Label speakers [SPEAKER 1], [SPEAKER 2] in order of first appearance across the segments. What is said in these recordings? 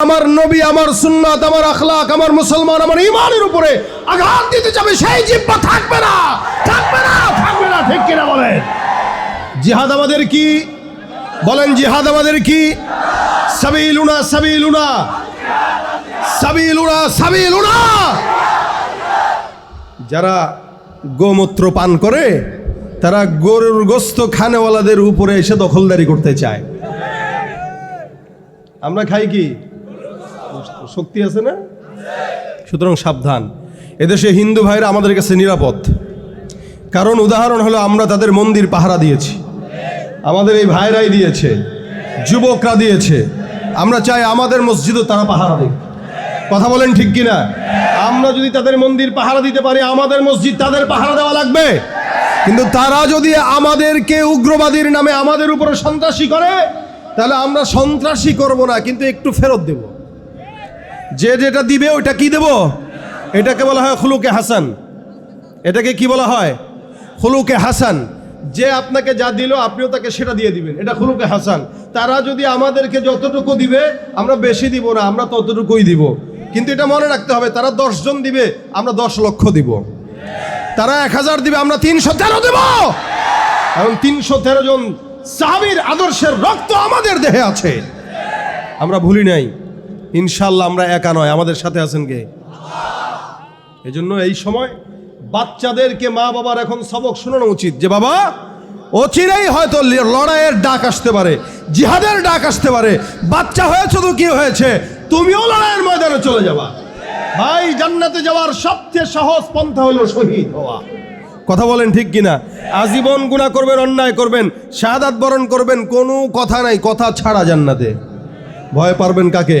[SPEAKER 1] আমার নবী, আমার সুন্নাত, আমার আখলাক, আমার মুসলমান, আমার ইমানের উপরে আঘাত দিতে যাবে, সেই জিব্বা থাকবে না। থাকবে না থাকবে না, ঠিক কিনা বলেন? জিহাদ আমাদের কি? বলেন জিহাদ আমাদের কি? সাবিলুনা সাবিলুনা। সাবিলুনা সাবিলুনা। যারা গোমূত্র পান করে, তারা গরুর গোস্ত খানেওয়ালাদের উপরে এসে দখলদারি করতে চায়। আমরা খাই কি? শক্তি আছে না? সুতরাং সাবধান। এদেশে হিন্দু ভাইরা আমাদের কাছে নিরাপদ। কারণ উদাহরণ হলো আমরা তাদের মন্দির পাহারা দিয়েছি। আমাদের এই ভাইরাই দিয়েছে। যুবকরা দিয়েছে। আমরা চাই আমাদের মসজিদও তারা পাহারা দিক। কথা বলেন ঠিক কিনা? আমরা যদি তাদের মন্দির পাহারা দিতে পারি, আমাদের মসজিদ তাদের পাহারা দেওয়া লাগবে। কিন্তু তারা যদি আমাদেরকে উগ্রবাদীর নামে আমাদের উপরে সন্ত্রাসী করে, তাহলে আমরা সন্ত্রাসী করব না, কিন্তু একটু ফেরত দেব। যে যেটা দিবে, ওইটা কি দেব? এটাকে বলা হয় খুলুকে হাসান। এটাকে কি বলা হয়? খুলুকে হাসান। যে আপনাকে যা দিল, আপনিও তাকে সেটা দিয়ে দিবেন। এটা খুলুকে হাসান। তারা যদি আমাদেরকে যতটুকু দিবে, আমরা বেশি দিব না, আমরা ততটুকুই দিব। কিন্তু এটা মনে রাখতে হবে, তারা জন দিবে, আমরা দশ লক্ষ দিব। তারা এক হাজার দিবে, আমরা তিনশো তেরো দেব। কারণ তিনশো তেরো জন সাহাবির আদর্শের রক্ত আমাদের দেহে আছে। আমরা ভুলি নাই। ইনশাল্লাহ আমরা একা নয়। আমাদের সাথে আছেন কে? এজন্য এই সময় বাচ্চাদেরকে মা বাবার এখন সবক শোনানো উচিত যে, বাবা, অচিরেই হয়তো লড়াইয়ের ডাক আসতে পারে, জিহাদের ডাক আসতে পারে, বাচ্চা হয়েছে তো কি হয়েছে, তুমিও লড়াইয়ের ময়দানে চলে যাবা। ভাই, জান্নাতে যাওয়ার সবচেয়ে সহজ পন্থা হলো শহীদ হওয়া। কথা বলেন ঠিক কিনা? আজীবন গুণা করবেন, অন্যায় করবেন, শাহাদাত বরণ করবেন, কোনো কথা নাই, কথা ছাড়া জান্নাতে। ভয় পারবেন কাকে?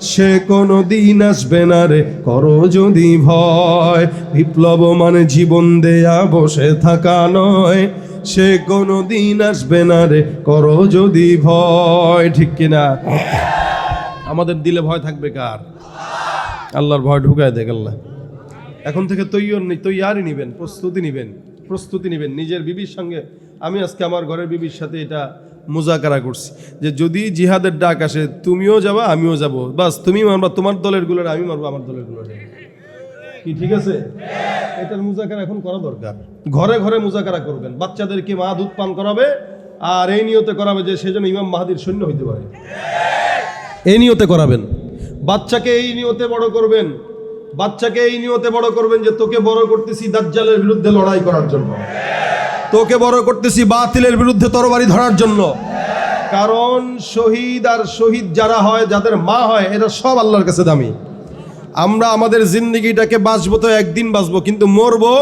[SPEAKER 1] সে কোনো দিন আসবে না রে, করো যদি ভয়। বিপ্লব মানে জীবন দেয়া বসে থাকা নয়, সে কোনো দিন আসবে না রে, করো যদি ভয়। ঠিক কিনা আমাদের দিলে ভয় থাকবে কার? আল্লাহর ভয় ঢুকায় দেখ আল্লাহ। এখন থেকে তৈয়র তৈয়ারই নিবেন, প্রস্তুতি নিবেন প্রস্তুতি নিবেন। নিজের বিবির সঙ্গে। আমি আজকে আমার ঘরের বিবির সাথে এটা মোজাকারা করছি। যে যদি জিহাদের ডাক আসে, তুমিও যাবা, আমিও যাব। বাস তুমি মারবা তোমার দলেরগুলোর আমি মারবো আমার দলেরগুলোর। কি, ঠিক আছে? এটার মুজাকারা এখন করা দরকার। ঘরে ঘরে মুজাকারা করবেন। বাচ্চাদেরকে মা দুধ পান করাবে, আর এই নিয়তে করাবে যে সেজন্য ইমাম মাহাদির সৈন্য হইতে পারে। এই নিয়তে করাবেন। বাচ্চাকে এই নিয়তে বড় করবেন। বাচ্চাকে এই নিয়তে বড় করবেন যে, তোকে বড় করতেছি দাজ্জালের বিরুদ্ধে লড়াই করার জন্য। তোকে বড় করতেছি বাতিলের বিরুদ্ধে তরবারি ধরার জন্য। কারণ শহীদ আর শহীদ যারা হয়, যাদের মা হয়, এরা সব আল্লাহর কাছে দামি। আমরা আমাদের জিন্দগিটাকে বাঁচবো তো একদিন বাঁচবো, কিন্তু মরবো,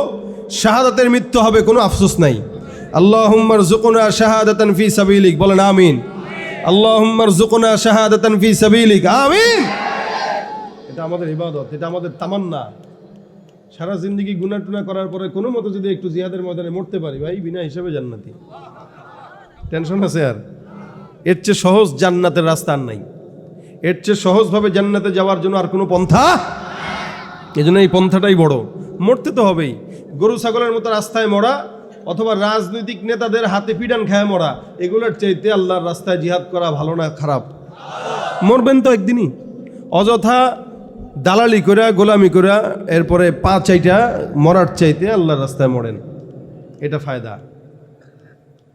[SPEAKER 1] শাহাদাতের মৃত্যু হবে কোনো আফসোস নাই। আল্লাহ হুম্মার জুকুনা শাহাদাতান ফি সাবিলিক, বলেন আমিন। আল্লাহ হুম্মার জুকুনা শাহাদাতান ফি সাবিলিক, আমিন। এটা আমাদের ইবাদত, এটা আমাদের তামান্না। সারা জিন্দগি গুনা টুনা করার পরে কোনো মতো যদি একটু জিহাদের ময়দানে মরতে পারি, ভাই, বিনা হিসাবে জান্নাতি। টেনশন আছে আর। এর চেয়ে সহজ জান্নাতের রাস্তা আর নাই। এর চেয়ে সহজভাবে জান্নাতে যাওয়ার জন্য আর কোনো পন্থা? এই জন্য এই পন্থাটাই বড়। মরতে তো হবেই। গরু, ছাগলের মতো রাস্তায় মরা অথবা রাজনৈতিক নেতাদের হাতে পিডান খায় মরা, এগুলোর চাইতে আল্লাহর রাস্তায় জিহাদ করা ভালো না খারাপ? মরবেন তো একদিনই। অযথা দালালি করে গোলামি করে এরপরে পা চাইটা, মরার চাইতে আল্লাহর রাস্তায় মরেন। এটা ফায়দা।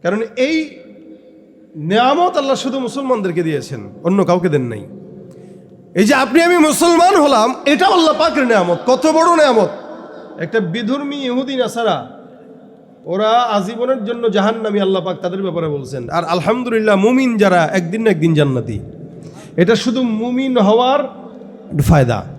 [SPEAKER 1] কারণ এই নেয়ামত আল্লাহ শুধু মুসলমানদেরকে দিয়েছেন, অন্য কাউকে দেন নাই। এই যে আপনি, আমি মুসলমান হলাম এটা আল্লাহ পাকের নেয়ামত। কত বড় নেয়ামত। একটা বিধর্মী ইহুদিন আসারা ওরা আজীবনের জন্য জাহান্নামী আল্লাহ পাক তাদের ব্যাপারে বলছেন। আর আলহামদুলিল্লাহ, মুমিন যারা একদিন না একদিন জান্নাতি। এটা শুধু মুমিন হওয়ার ফায়দা।